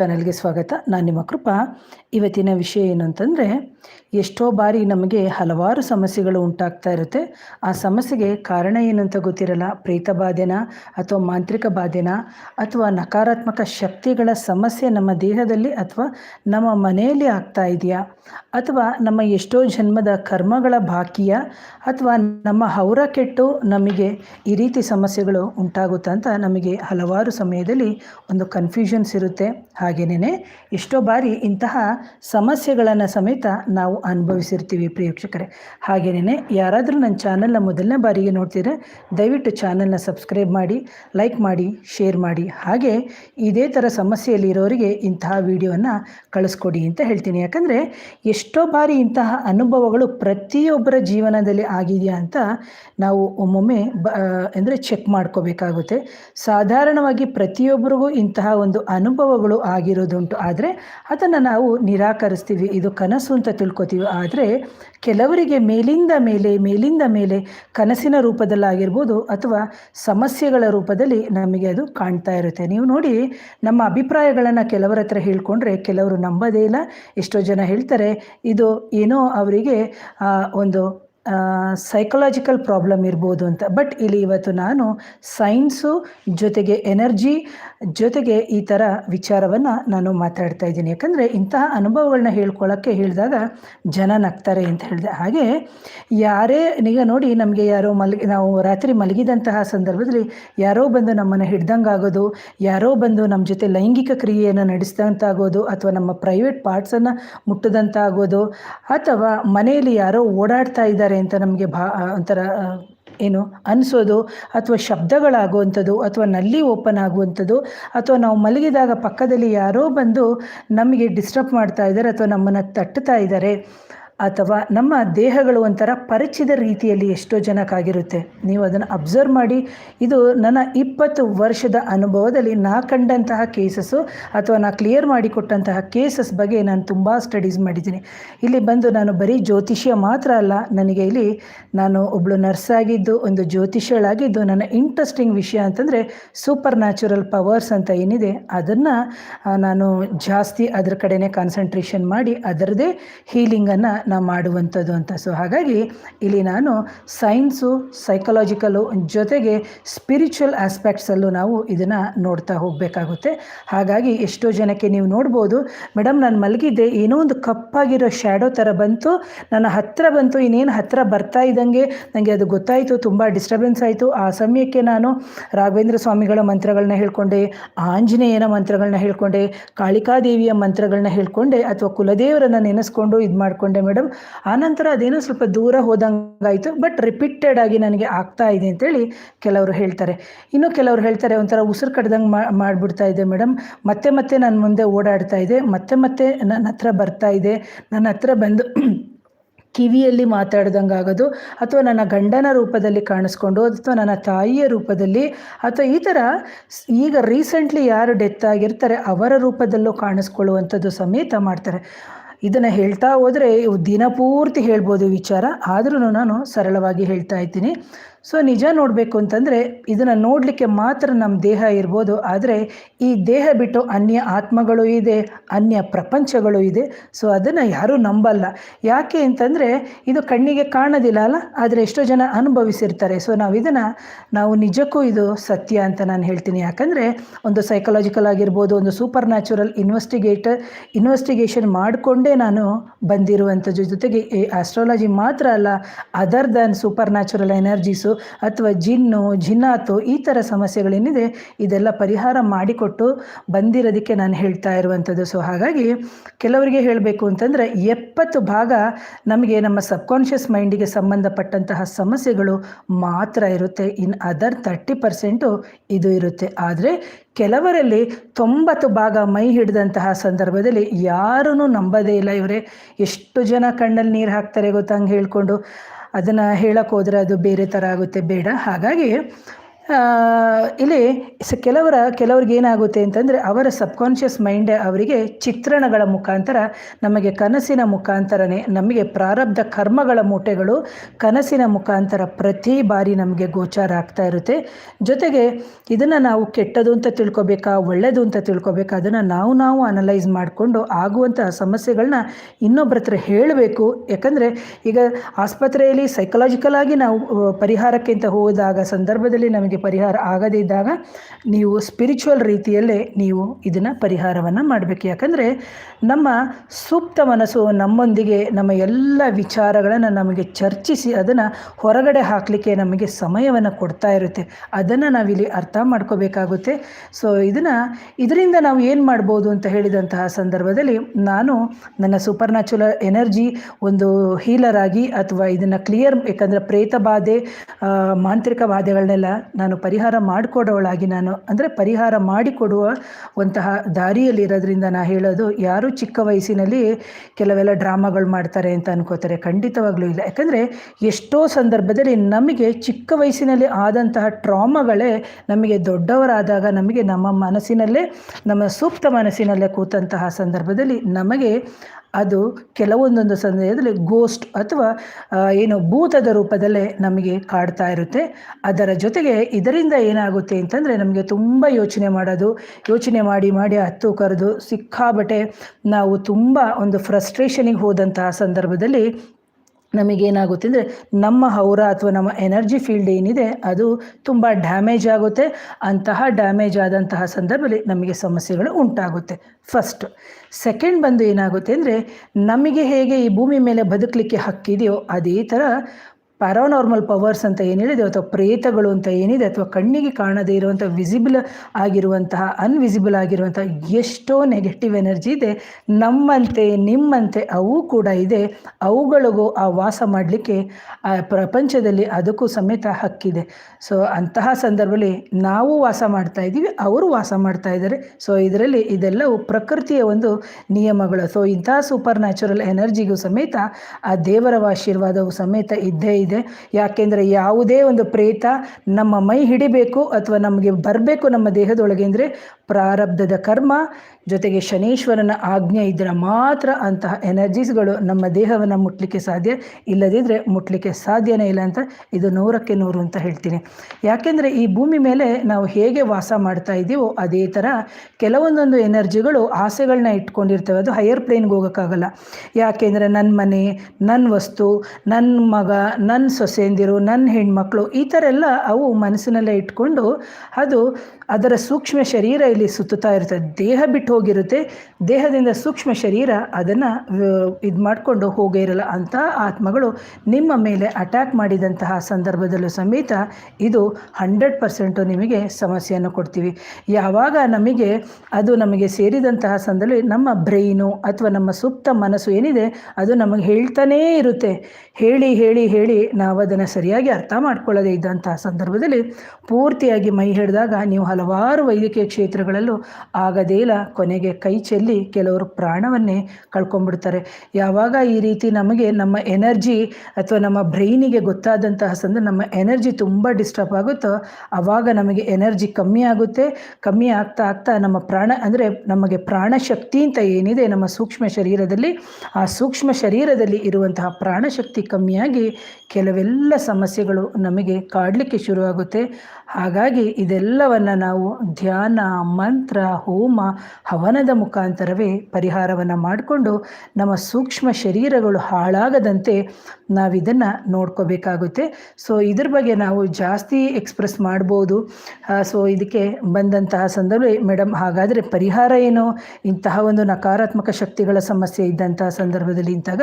ಚಾನಲ್ಗೆ ಸ್ವಾಗತ. ನಾನು ನಿಮ್ಮ ಕೃಪಾ. ಇವತ್ತಿನ ವಿಷಯ ಏನು ಅಂತಂದರೆ ಎಷ್ಟೋ ಬಾರಿ ನಮಗೆ ಹಲವಾರು ಸಮಸ್ಯೆಗಳು ಉಂಟಾಗ್ತಾ ಇರುತ್ತೆ. ಆ ಸಮಸ್ಯೆಗೆ ಕಾರಣ ಏನು ಅಂತ ಗೊತ್ತಿರಲ್ಲ? ಪ್ರೇತ ಬಾಧೆನ, ಅಥವಾ ಮಾಂತ್ರಿಕ ಬಾಧೆನ, ಅಥವಾ ನಕಾರಾತ್ಮಕ ಶಕ್ತಿಗಳ ಸಮಸ್ಯೆ ನಮ್ಮ ದೇಹದಲ್ಲಿ ಅಥವಾ ನಮ್ಮ ಮನೆಯಲ್ಲಿ ಆಗ್ತಾ ಇದೆಯಾ? ಅಥವಾ ನಮ್ಮ ಎಷ್ಟೋ ಜನ್ಮದ ಕರ್ಮಗಳ ಬಾಕಿಯ ಅಥವಾ ನಮ್ಮ ಹೌರ ಕೆಟ್ಟು ನಮಗೆ ಈ ರೀತಿ ಸಮಸ್ಯೆಗಳು ಉಂಟಾಗುತ್ತಾ ಅಂತ ನಮಗೆ ಹಲವಾರು ಸಮಯದಲ್ಲಿ ಒಂದು ಕನ್ಫ್ಯೂಷನ್ಸ್ ಇರುತ್ತೆ. ಹಾಗೆಯೇ ಎಷ್ಟೋ ಬಾರಿ ಇಂತಹ ಸಮಸ್ಯೆಗಳನ್ನು ಸಮೇತ ನಾವು ಅನುಭವಿಸಿರ್ತೀವಿ ಪ್ರೇಕ್ಷಕರೇ ಹಾಗೆಯೇ ಯಾರಾದರೂ ನನ್ನ ಚಾನಲ್ನ ಮೊದಲನೇ ಬಾರಿಗೆ ನೋಡ್ತಿದ್ರೆ ದಯವಿಟ್ಟು ಚಾನಲ್ನ ಸಬ್ಸ್ಕ್ರೈಬ್ ಮಾಡಿ ಲೈಕ್ ಮಾಡಿ ಶೇರ್ ಮಾಡಿ. ಹಾಗೆ ಇದೇ ಥರ ಸಮಸ್ಯೆಯಲ್ಲಿರೋರಿಗೆ ಇಂತಹ ವಿಡಿಯೋವನ್ನು ಕಳಿಸ್ಕೊಡಿ ಅಂತ ಹೇಳ್ತೀನಿ. ಯಾಕಂದರೆ ಬಾರಿ ಇಂತಹ ಅನುಭವಗಳು ಪ್ರತಿಯೊಬ್ಬರ ಜೀವನದಲ್ಲಿ ಆಗಿದೆಯಾ ಅಂತ ನಾವು ಒಮ್ಮೊಮ್ಮೆ ಬ ಅಂದರೆ ಚೆಕ್ ಮಾಡ್ಕೋಬೇಕಾಗುತ್ತೆ. ಸಾಧಾರಣವಾಗಿ ಪ್ರತಿಯೊಬ್ಬರಿಗೂ ಇಂತಹ ಒಂದು ಅನುಭವಗಳು ಆಗಿರೋದುಂಟು. ಆದರೆ ಅದನ್ನು ನಾವು ನಿರಾಕರಿಸ್ತೀವಿ. ಇದು ಕನಸು ಅಂತ ತಿಳ್ಕೊತೀವಿ. ಆದರೆ ಕೆಲವರಿಗೆ ಮೇಲಿಂದ ಮೇಲೆ ಮೇಲಿಂದ ಮೇಲೆ ಕನಸಿನ ರೂಪದಲ್ಲಾಗಿರ್ಬೋದು ಅಥವಾ ಸಮಸ್ಯೆಗಳ ರೂಪದಲ್ಲಿ ನಮಗೆ ಅದು ಕಾಣ್ತಾ ಇರುತ್ತೆ. ನೀವು ನೋಡಿ, ನಮ್ಮ ಅಭಿಪ್ರಾಯಗಳನ್ನು ಕೆಲವರ ಹತ್ರ ಹೇಳ್ಕೊಂಡ್ರೆ ಕೆಲವರು ನಂಬೋದೇ ಇಲ್ಲ. ಎಷ್ಟೋ ಜನ ಹೇಳ್ತಾರೆ ಇದು ಏನೋ ಅವರಿಗೆ ಒಂದು ಸೈಕಲಾಜಿಕಲ್ ಪ್ರಾಬ್ಲಮ್ ಇರ್ಬೋದು ಅಂತ. ಬಟ್ ಇಲ್ಲಿ ಇವತ್ತು ನಾನು ಸೈನ್ಸು ಜೊತೆಗೆ ಎನರ್ಜಿ ಜೊತೆಗೆ ಈ ಥರ ವಿಚಾರವನ್ನು ನಾನು ಮಾತಾಡ್ತಾ ಇದ್ದೀನಿ. ಯಾಕಂದರೆ ಇಂತಹ ಅನುಭವಗಳನ್ನ ಹೇಳ್ಕೊಳ್ಳೋಕ್ಕೆ ಹೇಳಿದಾಗ ಜನ ನಗ್ತಾರೆ ಅಂತ ಹೇಳಿದೆ. ಹಾಗೆ ಯಾರೇ, ಈಗ ನೋಡಿ ನಮಗೆ ಯಾರೋ ಮಲಗಿ ನಾವು ರಾತ್ರಿ ಮಲಗಿದಂತಹ ಸಂದರ್ಭದಲ್ಲಿ ಯಾರೋ ಬಂದು ನಮ್ಮನ್ನು ಹಿಡ್ದಂಗಾಗೋದು, ಯಾರೋ ಬಂದು ನಮ್ಮ ಜೊತೆ ಲೈಂಗಿಕ ಕ್ರಿಯೆಯನ್ನು ನಡೆಸಿದಂತಾಗೋದು, ಅಥವಾ ನಮ್ಮ ಪ್ರೈವೇಟ್ ಪಾರ್ಟ್ಸನ್ನು ಮುಟ್ಟದಂತಾಗೋದು, ಅಥವಾ ಮನೆಯಲ್ಲಿ ಯಾರೋ ಓಡಾಡ್ತಾ ಇದ್ದಾರೆ ಅಂತ ನಮಗೆ ಭಾ ಒಂಥರ ಏನು ಅನಿಸೋದು ಅಥವಾ ಶಬ್ದಗಳಾಗುವಂಥದ್ದು ಅಥವಾ ನಲ್ಲಿ ಓಪನ್ ಆಗುವಂಥದ್ದು ಅಥವಾ ನಾವು ಮಲಗಿದಾಗ ಪಕ್ಕದಲ್ಲಿ ಯಾರೋ ಬಂದು ನಮಗೆ ಡಿಸ್ಟರ್ಬ್ ಮಾಡ್ತಾ ಇದ್ದಾರೆ ಅಥವಾ ನಮ್ಮನ್ನು ತಟ್ಟುತ್ತಾ ಇದ್ದಾರೆ. ಅಥವಾ ನಮ್ಮ ದೇಹಗಳು ಒಂಥರ ಪರಿಚಿತ ರೀತಿಯಲ್ಲಿ ಎಷ್ಟೋ ಜನಕ್ಕಾಗಿರುತ್ತೆ. ನೀವು ಅದನ್ನು ಅಬ್ಸರ್ವ್ ಮಾಡಿ, ಇದು ನನ್ನ ಇಪ್ಪತ್ತು ವರ್ಷದ ಅನುಭವದಲ್ಲಿ ನಾ ಕಂಡಂತಹ ಕೇಸಸ್ಸು ಅಥವಾ ನಾ ಕ್ಲಿಯರ್ ಮಾಡಿಕೊಟ್ಟಂತಹ ಕೇಸಸ್ ಬಗ್ಗೆ ನಾನು ತುಂಬ ಸ್ಟಡೀಸ್ ಮಾಡಿದ್ದೀನಿ. ಇಲ್ಲಿ ಬಂದು ನಾನು ಬರೀ ಜ್ಯೋತಿಷ್ಯ ಮಾತ್ರ ಅಲ್ಲ, ನನಗೆ ಇಲ್ಲಿ ನಾನು ಒಬ್ಬಳು ನರ್ಸ್ ಆಗಿದ್ದು, ಒಂದು ಜ್ಯೋತಿಷ್ಯಳಾಗಿದ್ದು, ನನ್ನ ಇಂಟ್ರೆಸ್ಟಿಂಗ್ ವಿಷಯ ಅಂತಂದರೆ ಸೂಪರ್ ನ್ಯಾಚುರಲ್ ಪವರ್ಸ್ ಅಂತ ಏನಿದೆ, ಅದನ್ನು ನಾನು ಜಾಸ್ತಿ ಅದರ ಕಡೆನೇ ಕಾನ್ಸಂಟ್ರೇಷನ್ ಮಾಡಿ ಅದರದೇ ಹೀಲಿಂಗನ್ನು ನಾವು ಮಾಡುವಂಥದ್ದು ಅಂತ. ಸೊ ಹಾಗಾಗಿ ಇಲ್ಲಿ ನಾನು ಸೈನ್ಸು ಸೈಕಲಾಜಿಕಲು ಜೊತೆಗೆ ಸ್ಪಿರಿಚುವಲ್ ಆಸ್ಪೆಕ್ಟ್ಸಲ್ಲೂ ನಾವು ಇದನ್ನು ನೋಡ್ತಾ ಹೋಗಬೇಕಾಗುತ್ತೆ. ಹಾಗಾಗಿ ಎಷ್ಟೋ ಜನಕ್ಕೆ ನೀವು ನೋಡ್ಬೋದು ಮೇಡಮ್ ನಾನು ಮಲಗಿದ್ದೆ, ಏನೋ ಒಂದು ಕಪ್ಪಾಗಿರೋ ಶ್ಯಾಡೋ ಥರ ಬಂತು, ನನ್ನ ಹತ್ತಿರ ಬಂತು, ಇನ್ನೇನು ಹತ್ತಿರ ಬರ್ತಾ ಇದ್ದಂಗೆ ನನಗೆ ಅದು ಗೊತ್ತಾಯಿತು, ತುಂಬ ಡಿಸ್ಟರ್ಬೆನ್ಸ್ ಆಯಿತು. ಆ ಸಮಯಕ್ಕೆ ನಾನು ರಾಘವೇಂದ್ರ ಸ್ವಾಮಿಗಳ ಮಂತ್ರಗಳನ್ನ ಹೇಳ್ಕೊಂಡೆ, ಆಂಜನೇಯನ ಮಂತ್ರಗಳನ್ನ ಹೇಳ್ಕೊಂಡೆ, ಕಾಳಿಕಾದೇವಿಯ ಮಂತ್ರಗಳನ್ನ ಹೇಳ್ಕೊಂಡೆ, ಅಥವಾ ಕುಲದೇವರನ್ನು ನೆನೆಸ್ಕೊಂಡು ಇದು ಮಾಡಿಕೊಂಡೆ ಮೇಡಮ್ ಆನಂತರ ಅದೇನೋ ಸ್ವಲ್ಪ ದೂರ ಹೋದಂಗಾಯಿತು, ಬಟ್ ರಿಪೀಟೆಡ್ ಆಗಿ ನನಗೆ ಆಗ್ತಾ ಇದೆ ಅಂತೇಳಿ ಕೆಲವರು ಹೇಳ್ತಾರೆ. ಇನ್ನು ಕೆಲವರು ಹೇಳ್ತಾರೆ, ಒಂಥರ ಉಸಿರು ಕಡ್ದಂಗೆ ಮಾಡಿಬಿಡ್ತಾ ಇದೆ ಮೇಡಮ್ ಮತ್ತೆ ಮತ್ತೆ ನನ್ನ ಮುಂದೆ ಓಡಾಡ್ತಾ ಇದೆ, ಮತ್ತೆ ಮತ್ತೆ ನನ್ನ ಹತ್ರ ಬರ್ತಾ ಇದೆ. ನನ್ನ ಹತ್ರ ಬಂದು ಕಿವಿಯಲ್ಲಿ ಮಾತಾಡ್ದಂಗೆ ಆಗೋದು, ಅಥವಾ ನನ್ನ ಗಂಡನ ರೂಪದಲ್ಲಿ ಕಾಣಿಸ್ಕೊಂಡು, ಅಥವಾ ನನ್ನ ತಾಯಿಯ ರೂಪದಲ್ಲಿ, ಅಥವಾ ಈ ಥರ ಈಗ ರೀಸೆಂಟ್ಲಿ ಯಾರು ಡೆತ್ ಆಗಿರ್ತಾರೆ, ಅವರ ರೂಪದಲ್ಲೂ ಕಾಣಿಸ್ಕೊಳ್ಳುವಂಥದ್ದು ಸಮೇತ ಮಾಡ್ತಾರೆ. ಇದನ್ನು ಹೇಳ್ತಾ ಹೋದರೆ ದಿನಪೂರ್ತಿ ಹೇಳ್ಬೋದು ವಿಚಾರ. ಆದ್ರೂ ನಾನು ಸರಳವಾಗಿ ಹೇಳ್ತಾ ಇದ್ದೀನಿ. ಸೊ ನಿಜ ನೋಡಬೇಕು ಅಂತಂದರೆ ಇದನ್ನು ನೋಡಲಿಕ್ಕೆ ಮಾತ್ರ ನಮ್ಮ ದೇಹ ಇರ್ಬೋದು, ಆದರೆ ಈ ದೇಹ ಬಿಟ್ಟು ಅನ್ಯ ಆತ್ಮಗಳು ಇದೆ, ಅನ್ಯ ಪ್ರಪಂಚಗಳು ಇದೆ, ಸೊ ಅದನ್ನು ಯಾರೂ ನಂಬಲ್ಲ. ಯಾಕೆ ಅಂತಂದರೆ ಇದು ಕಣ್ಣಿಗೆ ಕಾಣೋದಿಲ್ಲ ಅಲ್ಲ, ಆದರೆ ಎಷ್ಟೋ ಜನ ಅನುಭವಿಸಿರ್ತಾರೆ. ಸೊ ನಾವು ಇದನ್ನು, ನಾವು ನಿಜಕ್ಕೂ ಇದು ಸತ್ಯ ಅಂತ ನಾನು ಹೇಳ್ತೀನಿ. ಯಾಕಂದರೆ ಒಂದು ಸೈಕಲಾಜಿಕಲ್ ಆಗಿರ್ಬೋದು, ಒಂದು ಸೂಪರ್ ನ್ಯಾಚುರಲ್ ಇನ್ವೆಸ್ಟಿಗೇಟರ್ ಇನ್ವೆಸ್ಟಿಗೇಷನ್ ಮಾಡಿಕೊಂಡೇ ನಾನು ಬಂದಿರುವಂಥದ್ದು. ಜೊತೆಗೆ ಈ ಆಸ್ಟ್ರಾಲಜಿ ಮಾತ್ರ ಅಲ್ಲ other than super natural energies ಅಥವಾ ಜಿನ್ನು ಜಿನ್ನಾತು ಈ ಥರ ಸಮಸ್ಯೆಗಳೇನಿದೆ, ಇದೆಲ್ಲ ಪರಿಹಾರ ಮಾಡಿಕೊಟ್ಟು ಬಂದಿರೋದಕ್ಕೆ ನಾನು ಹೇಳ್ತಾ ಇರುವಂಥದ್ದು. ಸೊ ಹಾಗಾಗಿ ಕೆಲವರಿಗೆ ಹೇಳಬೇಕು ಅಂತಂದರೆ ಎಪ್ಪತ್ತು ಭಾಗ ನಮಗೆ ನಮ್ಮ ಸಬ್ಕಾನ್ಷಿಯಸ್ ಮೈಂಡಿಗೆ ಸಂಬಂಧಪಟ್ಟಂತಹ ಸಮಸ್ಯೆಗಳು ಮಾತ್ರ ಇರುತ್ತೆ. ಇನ್ ಅದರ್ ತರ್ಟಿ ಪರ್ಸೆಂಟು ಇದು ಇರುತ್ತೆ. ಆದರೆ ಕೆಲವರಲ್ಲಿ ತೊಂಬತ್ತು ಭಾಗ ಮೈ ಹಿಡಿದಂತಹ ಸಂದರ್ಭದಲ್ಲಿ ಯಾರೂ ನಂಬೋದೇ ಇಲ್ಲ ಇವರೇ. ಎಷ್ಟು ಜನ ಕಣ್ಣಲ್ಲಿ ನೀರು ಹಾಕ್ತಾರೆ ಗೊತ್ತಂಗೆ ಹೇಳ್ಕೊಂಡು. ಅದನ್ನು ಹೇಳೋಕ್ಕೋದ್ರೆ ಅದು ಬೇರೆ ಥರ ಆಗುತ್ತೆ. ಬೇಡ. ಹಾಗಾಗಿ ಇಲ್ಲಿ ಸ ಕೆಲವರ, ಕೆಲವ್ರಿಗೆ ಏನಾಗುತ್ತೆ ಅಂತಂದರೆ ಅವರ ಸಬ್ಕಾನ್ಷಿಯಸ್ ಮೈಂಡ್ ಅವರಿಗೆ ಚಿತ್ರಣಗಳ ಮುಖಾಂತರ, ನಮಗೆ ಕನಸಿನ ಮುಖಾಂತರನೇ ನಮಗೆ ಪ್ರಾರಬ್ಧ ಕರ್ಮಗಳ ಮೂಟೆಗಳು ಕನಸಿನ ಮುಖಾಂತರ ಪ್ರತಿ ಬಾರಿ ನಮಗೆ ಗೋಚಾರ ಆಗ್ತಾ ಇರುತ್ತೆ. ಜೊತೆಗೆ ಇದನ್ನು ನಾವು ಕೆಟ್ಟದು ಅಂತ ತಿಳ್ಕೊಬೇಕಾ ಒಳ್ಳೆಯದು ಅಂತ ತಿಳ್ಕೊಬೇಕಾ, ಅದನ್ನು ನಾವು ನಾವು ಅನಲೈಸ್ ಮಾಡಿಕೊಂಡು ಆಗುವಂತಹ ಸಮಸ್ಯೆಗಳನ್ನ ಇನ್ನೊಬ್ಬರ ಹತ್ರ ಹೇಳಬೇಕು. ಯಾಕಂದರೆ ಈಗ ಆಸ್ಪತ್ರೆಯಲ್ಲಿ ಸೈಕಲಾಜಿಕಲ್ ಆಗಿ ನಾವು ಪರಿಹಾರಕ್ಕಿಂತ ಹೋದಾಗ ಸಂದರ್ಭದಲ್ಲಿ ನಮಗೆ ಪರಿಹಾರ ಆಗದೇ ಇದ್ದಾಗ ನೀವು ಸ್ಪಿರಿಚುವಲ್ ರೀತಿಯಲ್ಲೇ ನೀವು ಇದನ್ನು ಪರಿಹಾರವನ್ನು ಮಾಡಬೇಕು. ಯಾಕಂದರೆ ನಮ್ಮ ಸೂಕ್ತ ಮನಸ್ಸು ನಮ್ಮೊಂದಿಗೆ ನಮ್ಮ ಎಲ್ಲ ವಿಚಾರಗಳನ್ನು ನಮಗೆ ಚರ್ಚಿಸಿ ಅದನ್ನು ಹೊರಗಡೆ ಹಾಕಲಿಕ್ಕೆ ನಮಗೆ ಸಮಯವನ್ನು ಕೊಡ್ತಾ ಇರುತ್ತೆ. ಅದನ್ನು ನಾವಿಲ್ಲಿ ಅರ್ಥ ಮಾಡ್ಕೋಬೇಕಾಗುತ್ತೆ. ಸೊ ಇದನ್ನು ಇದರಿಂದ ನಾವು ಏನು ಮಾಡ್ಬೋದು ಅಂತ ಹೇಳಿದಂತಹ ಸಂದರ್ಭದಲ್ಲಿ ನಾನು ನನ್ನ ಸೂಪರ್ ನ್ಯಾಚುರಲ್ ಎನರ್ಜಿ ಒಂದು ಹೀಲರ್ ಆಗಿ ಅಥವಾ ಇದನ್ನು ಕ್ಲಿಯರ್ ಯಾಕಂದರೆ ಪ್ರೇತ ಬಾಧೆ ಮಾಂತ್ರಿಕ ಬಾಧೆಗಳನ್ನೆಲ್ಲ ನಾನು ಪರಿಹಾರ ಮಾಡಿಕೊಡೋಳಾಗಿ ನಾನು, ಅಂದರೆ ಪರಿಹಾರ ಮಾಡಿಕೊಡುವ ಒಂತಹ ದಾರಿಯಲ್ಲಿ ಇರೋದ್ರಿಂದ ನಾ ಹೇಳೋದು ಯಾರು ಚಿಕ್ಕ ವಯಸ್ಸಿನಲ್ಲಿ ಕೆಲವೆಲ್ಲ ಡ್ರಾಮಾಗಳು ಮಾಡ್ತಾರೆ ಅಂತ ಅನ್ಕೋತಾರೆ, ಖಂಡಿತವಾಗ್ಲೂ ಇಲ್ಲ. ಯಾಕಂದರೆ ಎಷ್ಟೋ ಸಂದರ್ಭದಲ್ಲಿ ನಮಗೆ ಚಿಕ್ಕ ವಯಸ್ಸಿನಲ್ಲಿ ಆದಂತಹ ಟ್ರಾಮಾಗಳೇ ನಮಗೆ ದೊಡ್ಡವರಾದಾಗ ನಮಗೆ ನಮ್ಮ ಮನಸ್ಸಿನಲ್ಲೇ, ನಮ್ಮ ಸೂಕ್ತ ಮನಸ್ಸಿನಲ್ಲೇ ಕೂತಂತಹ ಸಂದರ್ಭದಲ್ಲಿ ನಮಗೆ ಅದು ಕೆಲವೊಂದೊಂದು ಸಂದರ್ಭದಲ್ಲಿ ಗೋಸ್ಟ್ ಅಥವಾ ಏನು ಭೂತದ ರೂಪದಲ್ಲೇ ನಮಗೆ ಕಾಡ್ತಾ ಇರುತ್ತೆ. ಅದರ ಜೊತೆಗೆ ಇದರಿಂದ ಏನಾಗುತ್ತೆ ಅಂತಂದರೆ ನಮಗೆ ತುಂಬ ಯೋಚನೆ ಮಾಡೋದು, ಯೋಚನೆ ಮಾಡಿ ಮಾಡಿ ಹತ್ತು ಕರೆದು ಸಿಕ್ಕಾಬಟ್ಟೆ ನಾವು ತುಂಬ ಒಂದು ಫ್ರಸ್ಟ್ರೇಷನಿಗೆ ಹೋದಂತಹ ಸಂದರ್ಭದಲ್ಲಿ ನಮಗೇನಾಗುತ್ತೆ ಅಂದರೆ ನಮ್ಮ ಹೌರ ಅಥವಾ ನಮ್ಮ ಎನರ್ಜಿ ಫೀಲ್ಡ್ ಏನಿದೆ, ಅದು ತುಂಬ ಡ್ಯಾಮೇಜ್ ಆಗುತ್ತೆ. ಅಂತಹ ಡ್ಯಾಮೇಜ್ ಆದಂತಹ ಸಂದರ್ಭದಲ್ಲಿ ನಮಗೆ ಸಮಸ್ಯೆಗಳು ಉಂಟಾಗುತ್ತೆ ಫಸ್ಟ್ ಸೆಕೆಂಡ್ ಬಂದು ಏನಾಗುತ್ತೆ ಅಂದರೆ ನಮಗೆ ಹೇಗೆ ಈ ಭೂಮಿ ಮೇಲೆ ಬದುಕಲಿಕ್ಕೆ ಹಕ್ಕಿದೆಯೋ ಅದೇ ಥರ ಪ್ಯಾರಾನಾರ್ಮಲ್ ಪವರ್ಸ್ ಅಂತ ಏನಿದೆ ಅಥವಾ ಪ್ರೇತಗಳು ಅಂತ ಏನಿದೆ ಅಥವಾ ಕಣ್ಣಿಗೆ ಕಾಣದೇ ಇರುವಂಥ ವಿಸಿಬಲ್ ಆಗಿರುವಂತಹ ಅನ್ವಿಸಿಬಲ್ ಆಗಿರುವಂಥ ಎಷ್ಟೋ ನೆಗೆಟಿವ್ ಎನರ್ಜಿ ಇದೆ. ನಮ್ಮಂತೆ, ನಿಮ್ಮಂತೆ ಅವು ಕೂಡ ಇದೆ. ಅವುಗಳಿಗೂ ಆ ವಾಸ ಮಾಡಲಿಕ್ಕೆ, ಆ ಪ್ರಪಂಚದಲ್ಲಿ ಅದಕ್ಕೂ ಸಮೇತ ಹಕ್ಕಿದೆ. ಸೊ ಅಂತಹ ಸಂದರ್ಭದಲ್ಲಿ ನಾವು ವಾಸ ಮಾಡ್ತಾ ಇದ್ದೀವಿ, ಅವರು ವಾಸ ಮಾಡ್ತಾ ಇದ್ದಾರೆ. ಸೊ ಇದರಲ್ಲಿ ಇದೆಲ್ಲವೂ ಪ್ರಕೃತಿಯ ಒಂದು ನಿಯಮಗಳು. ಸೊ ಇಂತಹ ಸೂಪರ್ ನ್ಯಾಚುರಲ್ ಎನರ್ಜಿಗೂ ಸಮೇತ, ಆ ದೇವರ ಆಶೀರ್ವಾದವು ಸಮೇತ ಇದ್ದೇ ಇದೆ. ಯಾಕೆಂದರೆ ಯಾವುದೇ ಒಂದು ಪ್ರೇತ ನಮ್ಮ ಮೈ ಹಿಡಿಬೇಕು ಅಥವಾ ನಮಗೆ ಬರಬೇಕು ನಮ್ಮ ದೇಹದೊಳಗೆ ಅಂದರೆ ಪ್ರಾರಬ್ಧದ ಕರ್ಮ, ಜೊತೆಗೆ ಶನೀಶ್ವರನ ಆಜ್ಞೆ ಇದ್ದರೆ ಮಾತ್ರ ಅಂತಹ ಎನರ್ಜೀಸ್ಗಳು ನಮ್ಮ ದೇಹವನ್ನು ಮುಟ್ಲಿಕ್ಕೆ ಸಾಧ್ಯ ಇಲ್ಲದಿದ್ದರೆ ಮುಟ್ಲಿಕ್ಕೆ ಸಾಧ್ಯನೇ ಇಲ್ಲ ಅಂತ ಇದು ನೂರಕ್ಕೆ ನೂರು ಅಂತ ಹೇಳ್ತೀನಿ. ಯಾಕೆಂದರೆ ಈ ಭೂಮಿ ಮೇಲೆ ನಾವು ಹೇಗೆ ವಾಸ ಮಾಡ್ತಾ ಇದ್ದೀವೋ ಅದೇ ಥರ ಕೆಲವೊಂದೊಂದು ಎನರ್ಜಿಗಳು ಆಸೆಗಳನ್ನ ಇಟ್ಕೊಂಡಿರ್ತವೆ. ಅದು ಹೈಯರ್ ಪ್ಲೇನ್ಗೆ ಹೋಗೋಕ್ಕಾಗಲ್ಲ. ಯಾಕೆಂದರೆ ನನ್ನ ಮನೆ ನನ್ನ ವಸ್ತು ನನ್ನ ಮಗ ನನ್ನ ಸೊಸೆಯಂದಿರು ನನ್ನ ಹೆಣ್ಮಕ್ಳು ಈ ಥರ ಎಲ್ಲ ಅವು ಮನಸ್ಸಿನಲ್ಲೇ ಇಟ್ಕೊಂಡು ಅದು ಅದರ ಸೂಕ್ಷ್ಮ ಶರೀರ ಇಲ್ಲಿ ಸುತ್ತುತ್ತಾ ಇರುತ್ತೆ. ದೇಹ ಬಿಟ್ಟು ಹೋಗಿರುತ್ತೆ. ದೇಹದಿಂದ ಸೂಕ್ಷ್ಮ ಶರೀರ ಅದನ್ನು ಇದು ಮಾಡಿಕೊಂಡು ಹೋಗೇ ಇರಲ್ಲ. ಅಂತಹ ಆತ್ಮಗಳು ನಿಮ್ಮ ಮೇಲೆ ಅಟ್ಯಾಕ್ ಮಾಡಿದಂತಹ ಸಂದರ್ಭದಲ್ಲೂ ಸಮೇತ ಇದು ಹಂಡ್ರೆಡ್ ಪರ್ಸೆಂಟು ನಿಮಗೆ ಸಮಸ್ಯೆಯನ್ನು ಕೊಡ್ತೀವಿ. ಯಾವಾಗ ನಮಗೆ ಅದು ನಮಗೆ ಸೇರಿದಂತಹ ಸಂದರ್ಭದಲ್ಲಿ ನಮ್ಮ ಬ್ರೈನು ಅಥವಾ ನಮ್ಮ ಸುಪ್ತ ಮನಸ್ಸು ಏನಿದೆ, ಅದು ನಮಗೆ ಹೇಳ್ತಾನೇ ಇರುತ್ತೆ. ಹೇಳಿ ಹೇಳಿ ಹೇಳಿ ನಾವು ಅದನ್ನು ಸರಿಯಾಗಿ ಅರ್ಥ ಮಾಡ್ಕೊಳ್ಳದೇ ಇದ್ದಂತಹ ಸಂದರ್ಭದಲ್ಲಿ ಪೂರ್ತಿಯಾಗಿ ಮೈ ಹಿಡಿದಾಗ ನೀವು ಹಲವಾರು ವೈದ್ಯಕೀಯ ಕ್ಷೇತ್ರಗಳಲ್ಲೂ ಆಗದೇ ಇಲ್ಲ. ಕೊನೆಗೆ ಕೈ ಚೆಲ್ಲಿ ಕೆಲವರು ಪ್ರಾಣವನ್ನೇ ಕಳ್ಕೊಂಡ್ಬಿಡ್ತಾರೆ. ಯಾವಾಗ ಈ ರೀತಿ ನಮಗೆ ನಮ್ಮ ಎನರ್ಜಿ ಅಥವಾ ನಮ್ಮ ಬ್ರೈನಿಗೆ ಗೊತ್ತಾದಂತಹ ಸಂದರ್ಭ ನಮ್ಮ ಎನರ್ಜಿ ತುಂಬ ಡಿಸ್ಟರ್ಬ್ ಆಗುತ್ತೋ ಆವಾಗ ನಮಗೆ ಎನರ್ಜಿ ಕಮ್ಮಿ ಆಗುತ್ತೆ. ಕಮ್ಮಿ ಆಗ್ತಾ ಆಗ್ತಾ ನಮ್ಮ ಪ್ರಾಣ ಅಂದರೆ ನಮಗೆ ಪ್ರಾಣಶಕ್ತಿ ಅಂತ ಏನಿದೆ ನಮ್ಮ ಸೂಕ್ಷ್ಮ ಶರೀರದಲ್ಲಿ, ಆ ಸೂಕ್ಷ್ಮ ಶರೀರದಲ್ಲಿ ಇರುವಂತಹ ಪ್ರಾಣಶಕ್ತಿ ಕಮ್ಮಿಯಾಗಿ ಕೆಲವೆಲ್ಲ ಸಮಸ್ಯೆಗಳು ನಮಗೆ ಕಾಡಲಿಕ್ಕೆ ಶುರುವಾಗುತ್ತೆ. ಹಾಗಾಗಿ ಇದೆಲ್ಲವನ್ನು ನಾವು ಧ್ಯಾನ, ಮಂತ್ರ, ಹೋಮ, ಹವನದ ಮುಖಾಂತರವೇ ಪರಿಹಾರವನ್ನು ಮಾಡಿಕೊಂಡು ನಮ್ಮ ಸೂಕ್ಷ್ಮ ಶರೀರಗಳು ಹಾಳಾಗದಂತೆ ನಾವಿದನ್ನು ನೋಡ್ಕೋಬೇಕಾಗುತ್ತೆ. ಸೊ ಇದ್ರ ಬಗ್ಗೆ ನಾವು ಜಾಸ್ತಿ ಎಕ್ಸ್ಪ್ರೆಸ್ ಮಾಡ್ಬೋದು. ಸೊ ಇದಕ್ಕೆ ಬಂದಂತಹ ಸಂದರ್ಭ ಮೇಡಮ್ ಹಾಗಾದರೆ ಪರಿಹಾರ ಏನು? ಇಂತಹ ಒಂದು ನಕಾರಾತ್ಮಕ ಶಕ್ತಿಗಳ ಸಮಸ್ಯೆ ಇದ್ದಂತಹ ಸಂದರ್ಭದಲ್ಲಿ ಇಂತಾಗ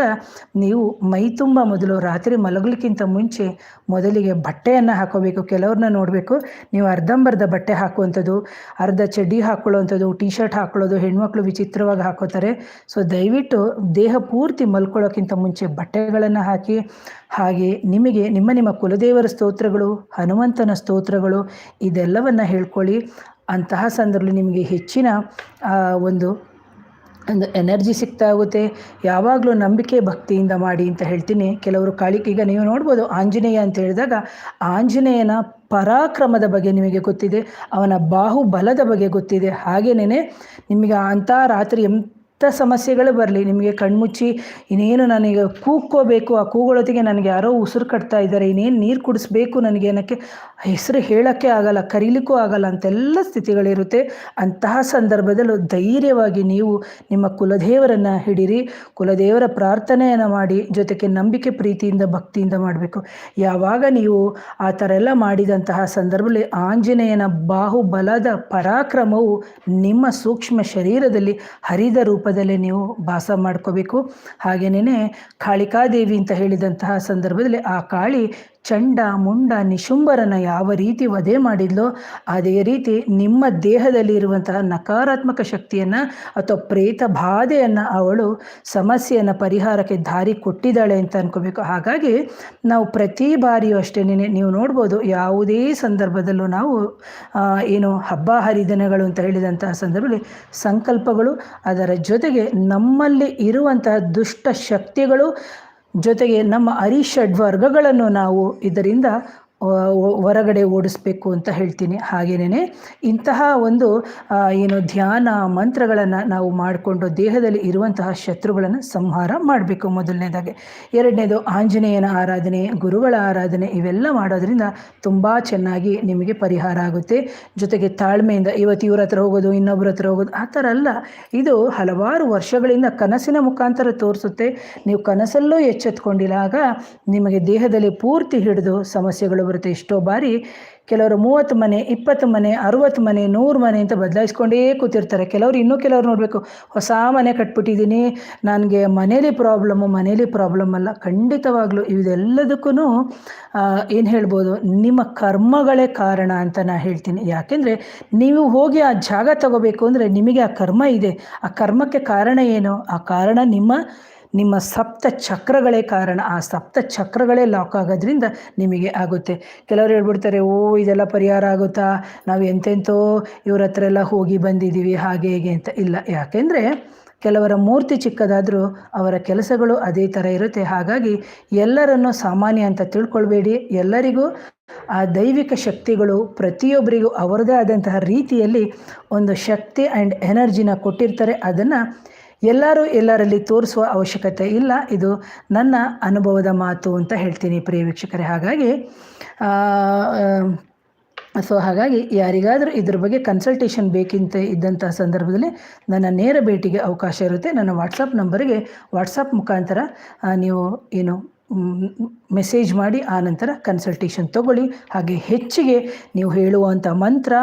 ನೀವು ಮೈ ತುಂಬ ಮೊದಲು ರಾತ್ರಿ ಮಲಗಲಿಕ್ಕಿಂತ ಮುಂಚೆ ಮೊದಲಿಗೆ ಬಟ್ಟೆಯನ್ನು ಹಾಕೋಬೇಕು. ಕೆಲವ್ರನ್ನ ನೋಡಬೇಕು. ನೀವು ಅರ್ಧಂಬರ್ಧ ಬಟ್ಟೆ ಹಾಕುವಂಥದ್ದು, ಅರ್ಧ ಚಡ್ಡಿ ಹಾಕ್ಕೊಳ್ಳೋವಂಥದ್ದು ಟಿ ಶರ್ಟ್ ಹಾಕೊಳ್ಳೋದು, ಹೆಣ್ಮಕ್ಳು ವಿಚಿತ್ರವಾಗಿ ಹಾಕೋತಾರೆ. ಸೊ ದಯವಿಟ್ಟು ದೇಹ ಪೂರ್ತಿ ಮಲ್ಕೊಳ್ಳೋಕ್ಕಿಂತ ಮುಂಚೆ ಬಟ್ಟೆಗಳನ್ನು ಹಾಕಿ, ಹಾಗೆ ನಿಮಗೆ, ನಿಮ್ಮ ನಿಮ್ಮ ಕುಲದೇವರ ಸ್ತೋತ್ರಗಳು, ಹನುಮಂತನ ಸ್ತೋತ್ರಗಳು, ಇದೆಲ್ಲವನ್ನು ಹೇಳ್ಕೊಳ್ಳಿ. ಅಂತಹ ಸಂದರ್ಭದಲ್ಲಿ ನಿಮಗೆ ಹೆಚ್ಚಿನ ಒಂದು ಒಂದು ಎನರ್ಜಿ ಸಿಗ್ತಾ ಆಗುತ್ತೆ. ಯಾವಾಗಲೂ ನಂಬಿಕೆ ಭಕ್ತಿಯಿಂದ ಮಾಡಿ ಅಂತ ಹೇಳ್ತೀನಿ. ಕೆಲವರು ಕಾಳಿಕೆ ಈಗ ನೀವು ನೋಡ್ಬೋದು, ಆಂಜನೇಯ ಅಂತ ಹೇಳಿದಾಗ, ಆಂಜನೇಯನ ಪರಾಕ್ರಮದ ಬಗ್ಗೆ ನಿಮಗೆ ಗೊತ್ತಿದೆ ಅವನ ಬಾಹುಬಲದ ಬಗ್ಗೆ ಗೊತ್ತಿದೆ. ಹಾಗೆಯೇ ನಿಮಗೆ ಅಂಥ ರಾತ್ರಿ ಎಂಥ ಸಮಸ್ಯೆಗಳು ಬರಲಿ. ನಿಮಗೆ ಕಣ್ಮುಚ್ಚಿ ಇನ್ನೇನು ನನಗೆ ಕೂಕೋಬೇಕು ಆ ಕೂಗೊಳೊತ್ತಿಗೆ ನನಗೆ ಯಾರೋ ಉಸಿರು ಕಟ್ತಾ ಇದ್ದಾರೆ. ಇನ್ನೇನು ನೀರು ಕುಡಿಸ್ಬೇಕು ನನಗೆ? ಏನಕ್ಕೆ ಹೆಸರು ಹೇಳೋಕ್ಕೆ ಆಗಲ್ಲ, ಕರೀಲಿಕ್ಕೂ ಆಗಲ್ಲ. ಅಂತೆಲ್ಲ ಸ್ಥಿತಿಗಳಿರುತ್ತೆ. ಅಂತಹ ಸಂದರ್ಭದಲ್ಲೂ ಧೈರ್ಯವಾಗಿ ನೀವು ನಿಮ್ಮ ಕುಲದೇವರನ್ನು ಹಿಡೀರಿ. ಕುಲದೇವರ ಪ್ರಾರ್ಥನೆಯನ್ನು ಮಾಡಿ, ಜೊತೆಗೆ ನಂಬಿಕೆ, ಪ್ರೀತಿಯಿಂದ, ಭಕ್ತಿಯಿಂದ ಮಾಡಬೇಕು. ಯಾವಾಗ ನೀವು ಆ ಥರ ಎಲ್ಲ ಮಾಡಿದಂತಹ ಸಂದರ್ಭದಲ್ಲಿ ಆಂಜನೇಯನ ಬಾಹುಬಲದ ಪರಾಕ್ರಮವು ನಿಮ್ಮ ಸೂಕ್ಷ್ಮ ಶರೀರದಲ್ಲಿ ಹರಿದ ರೂಪದಲ್ಲಿ ನೀವು ಭಾಸ ಮಾಡ್ಕೋಬೇಕು. ಹಾಗೆಯೇ ಕಾಳಿಕಾದೇವಿ ಅಂತ ಹೇಳಿದಂತಹ ಸಂದರ್ಭದಲ್ಲಿ ಆ ಕಾಳಿ ಚಂಡ, ಮುಂಡ, ನಿಶುಂಬರನ ಯಾವ ರೀತಿ ವಧೆ ಮಾಡಿದ್ಲೋ, ಅದೇ ರೀತಿ ನಿಮ್ಮ ದೇಹದಲ್ಲಿ ಇರುವಂತಹ ನಕಾರಾತ್ಮಕ ಶಕ್ತಿಯನ್ನು ಅಥವಾ ಪ್ರೇತ ಬಾಧೆಯನ್ನು ಅವಳು ಸಮಸ್ಯೆಯನ್ನು ಪರಿಹಾರಕ್ಕೆ ದಾರಿ ಕೊಟ್ಟಿದ್ದಾಳೆ ಅಂತ ಅನ್ಕೋಬೇಕು. ಹಾಗಾಗಿ ನಾವು ಪ್ರತಿ ಬಾರಿಯೂ ಅಷ್ಟೇ ನೀವು ನೋಡ್ಬೋದು ಯಾವುದೇ ಸಂದರ್ಭದಲ್ಲೂ ನಾವು ಏನು ಹಬ್ಬ ಹರಿದಿನಗಳು ಅಂತ ಹೇಳಿದಂತಹ ಸಂದರ್ಭದಲ್ಲಿ ಸಂಕಲ್ಪಗಳು ಅದರ ಜೊತೆಗೆ ನಮ್ಮಲ್ಲಿ ಇರುವಂತಹ ದುಷ್ಟ ಶಕ್ತಿಗಳು ಜೊತೆಗೆ ನಮ್ಮ ಅರಿಷಡ್ವರ್ಗಗಳನ್ನು ನಾವು ಇದರಿಂದ ಹೊರಗಡೆ ಓಡಿಸ್ಬೇಕು ಅಂತ ಹೇಳ್ತೀನಿ. ಹಾಗೆಯೇ ಇಂತಹ ಒಂದು ಏನು ಧ್ಯಾನ ಮಂತ್ರಗಳನ್ನು ನಾವು ಮಾಡಿಕೊಂಡು ದೇಹದಲ್ಲಿ ಇರುವಂತಹ ಶತ್ರುಗಳನ್ನು ಸಂಹಾರ ಮಾಡಬೇಕು ಮೊದಲನೇದಾಗಿ. ಎರಡನೇದು ಆಂಜನೇಯನ ಆರಾಧನೆ, ಗುರುಗಳ ಆರಾಧನೆ, ಇವೆಲ್ಲ ಮಾಡೋದ್ರಿಂದ ತುಂಬ ಚೆನ್ನಾಗಿ ನಿಮಗೆ ಪರಿಹಾರ ಆಗುತ್ತೆ. ಜೊತೆಗೆ ತಾಳ್ಮೆಯಿಂದ ಇವತ್ತು ಇವ್ರ ಹತ್ರ ಹೋಗೋದು ಇನ್ನೊಬ್ಬರ ಹತ್ರ ಹೋಗೋದು, ಆ ಥರ ಅಲ್ಲ. ಇದು ಹಲವಾರು ವರ್ಷಗಳಿಂದ ಕನಸಿನ ಮುಖಾಂತರ ತೋರಿಸುತ್ತೆ. ನೀವು ಕನಸಲ್ಲೂ ಎಚ್ಚೆತ್ಕೊಂಡಿಲ್ಲ, ಆಗ ನಿಮಗೆ ದೇಹದಲ್ಲಿ ಪೂರ್ತಿ ಹಿಡಿದು ಸಮಸ್ಯೆಗಳು ಬರುತ್ತೆ ಎಷ್ಟೋ ಬಾರಿ ಕೆಲವರು ಮೂವತ್ತು ಮನೆ, ಇಪ್ಪತ್ತು ಮನೆ, ಅರುವತ್ತು ಮನೆ, ನೂರು ಮನೆ ಅಂತ ಬದಲಾಯಿಸ್ಕೊಂಡೇ ಕೂತಿರ್ತಾರೆ. ಕೆಲವರು ಇನ್ನೂ ಕೆಲವರು ನೋಡಬೇಕು, ಹೊಸ ಮನೆ ಕಟ್ಬಿಟ್ಟಿದ್ದೀನಿ, ನನಗೆ ಮನೇಲಿ ಪ್ರಾಬ್ಲಮ್ಮು ಮನೇಲಿ ಪ್ರಾಬ್ಲಮ್ ಅಲ್ಲ. ಖಂಡಿತವಾಗ್ಲೂ ಇದೆಲ್ಲದಕ್ಕೂ ಏನು ಹೇಳ್ಬೋದು, ನಿಮ್ಮ ಕರ್ಮಗಳೇ ಕಾರಣ ಅಂತ ನಾನು ಹೇಳ್ತೀನಿ. ಯಾಕೆಂದರೆ ನೀವು ಹೋಗಿ ಆ ಜಾಗ ತಗೋಬೇಕು ಅಂದರೆ ನಿಮಗೆ ಆ ಕರ್ಮ ಇದೆ. ಆ ಕರ್ಮಕ್ಕೆ ಕಾರಣ ಏನು? ಆ ಕಾರಣ ನಿಮ್ಮ ನಿಮ್ಮ ಸಪ್ತ ಚಕ್ರಗಳೇ ಕಾರಣ. ಆ ಸಪ್ತ ಚಕ್ರಗಳೇ ಲಾಕ್ ಆಗೋದ್ರಿಂದ ನಿಮಗೆ ಆಗುತ್ತೆ. ಕೆಲವರು ಹೇಳ್ಬಿಡ್ತಾರೆ, ಓ, ಇದೆಲ್ಲ ಪರಿಹಾರ ಆಗುತ್ತಾ? ನಾವು ಎಂತೆಂಥೋ ಇವ್ರ ಹತ್ರ ಎಲ್ಲ ಹೋಗಿ ಬಂದಿದ್ದೀವಿ, ಹಾಗೆ, ಹೇಗೆ ಅಂತ. ಇಲ್ಲ. ಯಾಕೆಂದರೆ ಕೆಲವರ ಮೂರ್ತಿ ಚಿಕ್ಕದಾದರೂ ಅವರ ಕೆಲಸಗಳು ಅದೇ ಥರ ಇರುತ್ತೆ. ಹಾಗಾಗಿ ಎಲ್ಲರನ್ನು ಸಾಮಾನ್ಯ ಅಂತ ತಿಳ್ಕೊಳ್ಬೇಡಿ. ಎಲ್ಲರಿಗೂ ಆ ದೈವಿಕ ಶಕ್ತಿಗಳು ಪ್ರತಿಯೊಬ್ಬರಿಗೂ ಅವರದೇ ಆದಂತಹ ರೀತಿಯಲ್ಲಿ ಒಂದು ಶಕ್ತಿ ಆ್ಯಂಡ್ ಎನರ್ಜಿನ ಕೊಟ್ಟಿರ್ತಾರೆ. ಅದನ್ನು ಎಲ್ಲರೂ ಎಲ್ಲರಲ್ಲಿ ತೋರಿಸುವ ಅವಶ್ಯಕತೆ ಇಲ್ಲ. ಇದು ನನ್ನ ಅನುಭವದ ಮಾತು ಅಂತ ಹೇಳ್ತೀನಿ ಪ್ರಿಯ ವೀಕ್ಷಕರೇ. ಹಾಗಾಗಿ ಸೊ ಹಾಗಾಗಿ ಯಾರಿಗಾದರೂ ಇದ್ರ ಬಗ್ಗೆ ಕನ್ಸಲ್ಟೇಷನ್ ಬೇಕಿಂತ ಇದ್ದಂಥ ಸಂದರ್ಭದಲ್ಲಿ ನನ್ನ ನೇರ ಭೇಟಿಗೆ ಅವಕಾಶ ಇರುತ್ತೆ. ನನ್ನ ವಾಟ್ಸಪ್ ನಂಬರಿಗೆ ವಾಟ್ಸಪ್ ಮುಖಾಂತರ ನೀವು ಏನು ಮೆಸೇಜ್ ಮಾಡಿ, ಆ ನಂತರ ಕನ್ಸಲ್ಟೇಷನ್ ತಗೊಳ್ಳಿ. ಹಾಗೆ ಹೆಚ್ಚಿಗೆ ನೀವು ಹೇಳುವಂಥ ಮಂತ್ರ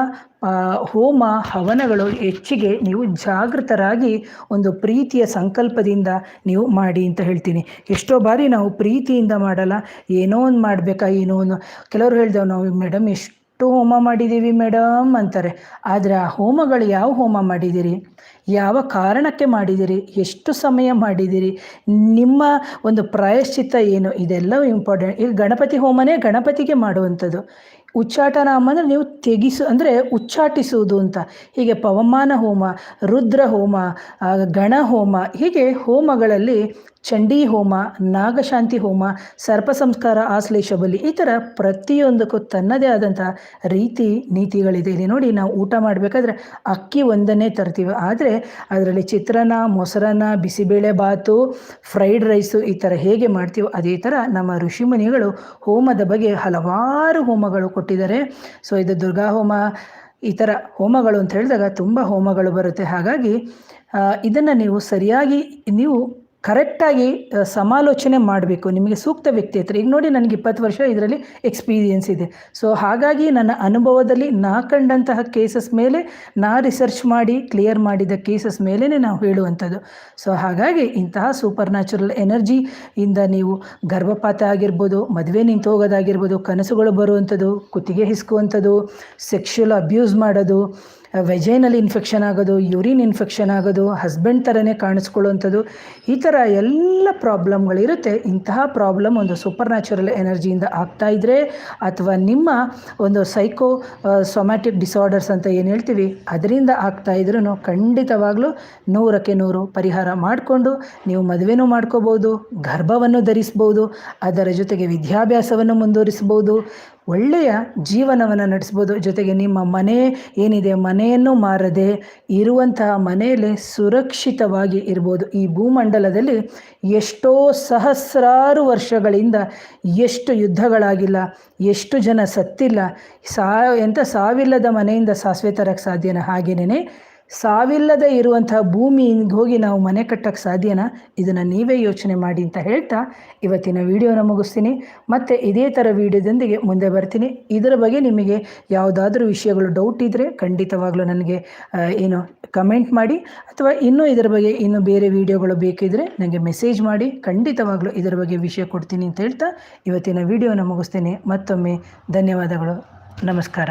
ಹೋಮ, ಹವನಗಳು ಹೆಚ್ಚಿಗೆ ನೀವು ಜಾಗೃತರಾಗಿ ಒಂದು ಪ್ರೀತಿಯ ಸಂಕಲ್ಪದಿಂದ ನೀವು ಮಾಡಿ ಅಂತ ಹೇಳ್ತೀನಿ. ಎಷ್ಟೋ ಬಾರಿ ನಾವು ಪ್ರೀತಿಯಿಂದ ಮಾಡಲ್ಲ, ಏನೋ ಒಂದು ಮಾಡಬೇಕಾ, ಏನೋ ಒಂದು. ಕೆಲವರು ಹೇಳ್ದೇವು ನಾವು, ಮೇಡಮ್, ಎಷ್ಟು ಹೋಮ ಮಾಡಿದ್ದೀವಿ ಮೇಡಮ್ ಅಂತಾರೆ. ಆದರೆ ಆ ಹೋಮಗಳು ಯಾವ ಹೋಮ ಮಾಡಿದ್ದೀರಿ ಯಾವ ಕಾರಣಕ್ಕೆ ಮಾಡಿದ್ದೀರಿ ಎಷ್ಟು ಸಮಯ ಮಾಡಿದ್ದೀರಿ ನಿಮ್ಮ ಒಂದು ಪ್ರಾಯಶ್ಚಿತ್ತ ಏನು? ಇದೆಲ್ಲವೂ ಇಂಪಾರ್ಟೆಂಟ್ ಈಗ ಗಣಪತಿ ಹೋಮನೇ ಗಣಪತಿಗೆ ಮಾಡುವಂಥದ್ದು. ಉಚ್ಚಾಟನಾಮ ಅಂದರೆ ನೀವು ತೆಗಿಸು, ಅಂದರೆ ಉಚ್ಚಾಟಿಸುವುದು ಅಂತ. ಹೀಗೆ ಪವಮಾನ ಹೋಮ, ರುದ್ರ ಹೋಮ ಗಣ ಹೋಮ, ಹೀಗೆ ಹೋಮಗಳಲ್ಲಿ ಚಂಡೀ ಹೋಮ, ನಾಗಶಾಂತಿ ಹೋಮ, ಸರ್ಪ ಸಂಸ್ಕಾರ ಆಶ್ಲೇಷ ಬಲಿ ಈ ಥರ ಪ್ರತಿಯೊಂದಕ್ಕೂ ತನ್ನದೇ ಆದಂಥ ರೀತಿ ನೀತಿಗಳಿದೆ. ಇಲ್ಲಿ ನೋಡಿ ನಾವು ಊಟ ಮಾಡಬೇಕಾದ್ರೆ ಅಕ್ಕಿ ಒಂದನ್ನೇ ತರ್ತೀವಿ. ಆದರೆ ಅದರಲ್ಲಿ ಚಿತ್ರಾನ್ನ, ಮೊಸರನ್ನ, ಬಿಸಿಬೇಳೆ ಬಾತು ಫ್ರೈಡ್ ರೈಸು ಈ ಥರ ಹೇಗೆ ಮಾಡ್ತೀವೋ ಅದೇ ಥರ ನಮ್ಮ ಋಷಿಮುನಿಗಳು ಹೋಮದ ಬಗ್ಗೆ ಹಲವಾರು ಹೋಮಗಳು ಕೊಟ್ಟಿದ್ದಾರೆ. ಸೊ ಇದು ದುರ್ಗಾ ಹೋಮ ಈ ಥರ ಹೋಮಗಳು ಅಂತ ಹೇಳಿದಾಗ ತುಂಬ ಹೋಮಗಳು ಬರುತ್ತೆ. ಹಾಗಾಗಿ ಇದನ್ನು ನೀವು ಸರಿಯಾಗಿ ನೀವು ಕರೆಕ್ಟಾಗಿ ಸಮಾಲೋಚನೆ ಮಾಡಬೇಕು. ನಿಮಗೆ ಸೂಕ್ತ ವ್ಯಕ್ತಿ ಹತ್ರ. ಈಗ ನೋಡಿ ನನಗೆ ಇಪ್ಪತ್ತು ವರ್ಷ, ಇದರಲ್ಲಿ ಎಕ್ಸ್ಪೀರಿಯೆನ್ಸ್ ಇದೆ. ಸೊ ಹಾಗಾಗಿ ನನ್ನ ಅನುಭವದಲ್ಲಿ ನಾ ಕಂಡಂತಹ ಕೇಸಸ್ ಮೇಲೆ ನಾ ರಿಸರ್ಚ್ ಮಾಡಿ ಕ್ಲಿಯರ್ ಮಾಡಿದ ಕೇಸಸ್ ಮೇಲೇ ನಾವು ಹೇಳುವಂಥದ್ದು. ಸೊ ಹಾಗಾಗಿ ಇಂತಹ ಸೂಪರ್ ನ್ಯಾಚುರಲ್ ಎನರ್ಜಿ ಇಂದ ನೀವು ಗರ್ಭಪಾತ ಆಗಿರ್ಬೋದು, ಮದುವೆ ನಿಂತು ಹೋಗೋದಾಗಿರ್ಬೋದು, ಕನಸುಗಳು ಬರುವಂಥದ್ದು, ಕುತ್ತಿಗೆ ಹಿಸ್ಕುವಂಥದ್ದು ಸೆಕ್ಷುವಲ್ ಅಬ್ಯೂಸ್ ಮಾಡೋದು ವೆಜೈನಲ್ಲಿ ಇನ್ಫೆಕ್ಷನ್ ಆಗೋದು ಯೂರಿನ್ ಇನ್ಫೆಕ್ಷನ್ ಆಗೋದು ಹಸ್ಬೆಂಡ್ ಥರನೇ ಕಾಣಿಸ್ಕೊಳ್ಳುವಂಥದ್ದು, ಈ ಥರ ಎಲ್ಲ ಪ್ರಾಬ್ಲಮ್ಗಳಿರುತ್ತೆ ಇಂತಹ ಪ್ರಾಬ್ಲಮ್ ಒಂದು ಸೂಪರ್ ನ್ಯಾಚುರಲ್ ಎನರ್ಜಿಯಿಂದ ಆಗ್ತಾ ಇದ್ದರೆ ಅಥವಾ ನಿಮ್ಮ ಒಂದು ಸೈಕೋ ಸೊಮ್ಯಾಟಿಕ್ ಡಿಸಾರ್ಡರ್ಸ್ ಅಂತ ಏನು ಹೇಳ್ತೀವಿ, ಅದರಿಂದ ಆಗ್ತಾ ಇದ್ರೂ ಖಂಡಿತವಾಗಲೂ ನೂರಕ್ಕೆ ನೂರು ಪರಿಹಾರ ಮಾಡಿಕೊಂಡು ನೀವು ಮದುವೆನೂ ಮಾಡ್ಕೋಬೋದು, ಗರ್ಭವನ್ನು ಧರಿಸ್ಬೋದು, ಅದರ ಜೊತೆಗೆ ವಿದ್ಯಾಭ್ಯಾಸವನ್ನು ಮುಂದುವರಿಸ್ಬೋದು ಒಳ್ಳೆಯ ಜೀವನವನ್ನು ನಡೆಸ್ಬೋದು. ಜೊತೆಗೆ ನಿಮ್ಮ ಮನೆ ಏನಿದೆ, ಮನೆಯನ್ನು ಮಾರದೆ ಇರುವಂತಹ ಮನೆಯಲ್ಲಿ ಸುರಕ್ಷಿತವಾಗಿ ಇರ್ಬೋದು. ಈ ಭೂಮಂಡಲದಲ್ಲಿ ಎಷ್ಟೋ ಸಹಸ್ರಾರು ವರ್ಷಗಳಿಂದ ಎಷ್ಟು ಯುದ್ಧಗಳಾಗಿಲ್ಲ, ಎಷ್ಟು ಜನ ಸತ್ತಿಲ್ಲ, ಸಾ, ಎಂಥ ಸಾವಿಲ್ಲದ ಮನೆಯಿಂದ ಸಾಸಿವೆ ತರಕ್ಕೆ ಸಾಧ್ಯನ? ಹಾಗೇನೇ ಸಾವಿಲ್ಲದೆ ಇರುವಂತಹ ಭೂಮಿಗೆ ಹೋಗಿ ನಾವು ಮನೆ ಕಟ್ಟಕ್ಕೆ ಸಾಧ್ಯನಾ? ಇದನ್ನು ನೀವೇ ಯೋಚನೆ ಮಾಡಿ ಅಂತ ಹೇಳ್ತಾ ಇವತ್ತಿನ ವಿಡಿಯೋನ ಮುಗಿಸ್ತೀನಿ. ಮತ್ತು ಇದೇ ಥರ ವಿಡಿಯೋದೊಂದಿಗೆ ಮುಂದೆ ಬರ್ತೀನಿ. ಇದರ ಬಗ್ಗೆ ನಿಮಗೆ ಯಾವುದಾದ್ರೂ ವಿಷಯಗಳು ಡೌಟ್ ಇದ್ದರೆ ಖಂಡಿತವಾಗ್ಲೂ ನನಗೆ ಏನು ಕಮೆಂಟ್ ಮಾಡಿ. ಅಥವಾ ಇನ್ನೂ ಇದರ ಬಗ್ಗೆ ಇನ್ನೂ ಬೇರೆ ವಿಡಿಯೋಗಳು ಬೇಕಿದ್ದರೆ ನನಗೆ ಮೆಸೇಜ್ ಮಾಡಿ. ಖಂಡಿತವಾಗ್ಲೂ ಇದರ ಬಗ್ಗೆ ವಿಷಯ ಕೊಡ್ತೀನಿ ಅಂತ ಹೇಳ್ತಾ ಇವತ್ತಿನ ವಿಡಿಯೋನ ಮುಗಿಸ್ತೀನಿ. ಮತ್ತೊಮ್ಮೆ ಧನ್ಯವಾದಗಳು. ನಮಸ್ಕಾರ.